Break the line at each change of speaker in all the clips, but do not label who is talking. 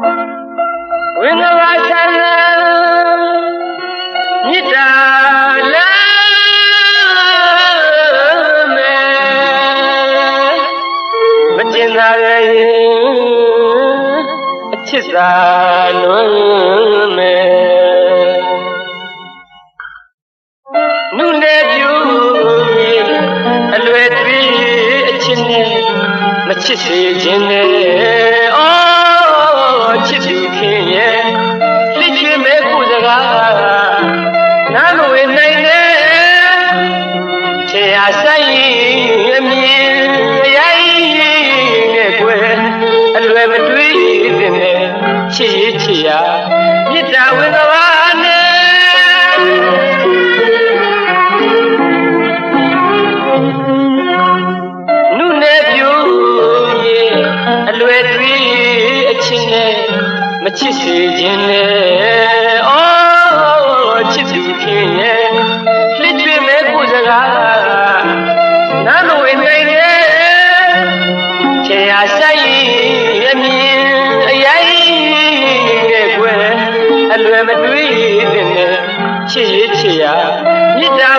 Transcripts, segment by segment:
ဝိငဝါသနာမေတ္တာလာမေမကျင်သာရဲ့အချစ်သာလွန်မေနုနယ်ပြူအလွယ်တွေးအချစ်နဲ့မချစ်စေခြင်းနဲ့ Yeah. လွယ်မတွေးသင့်တဲ့ချစ်ရချစ်ရမြစ်တာ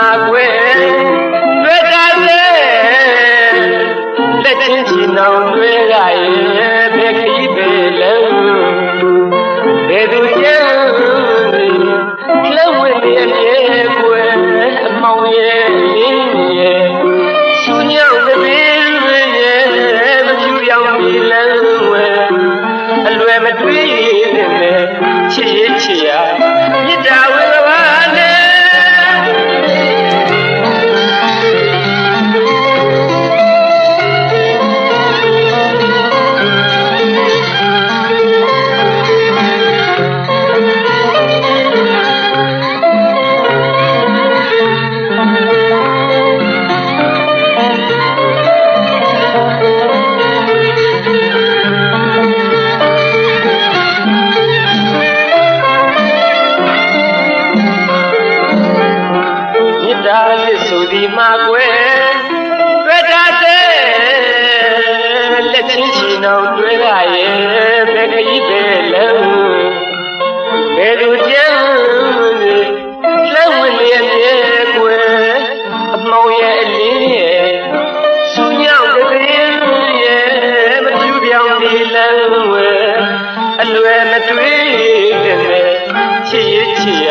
my way. တဲ့ချစ်ရချစ်ရ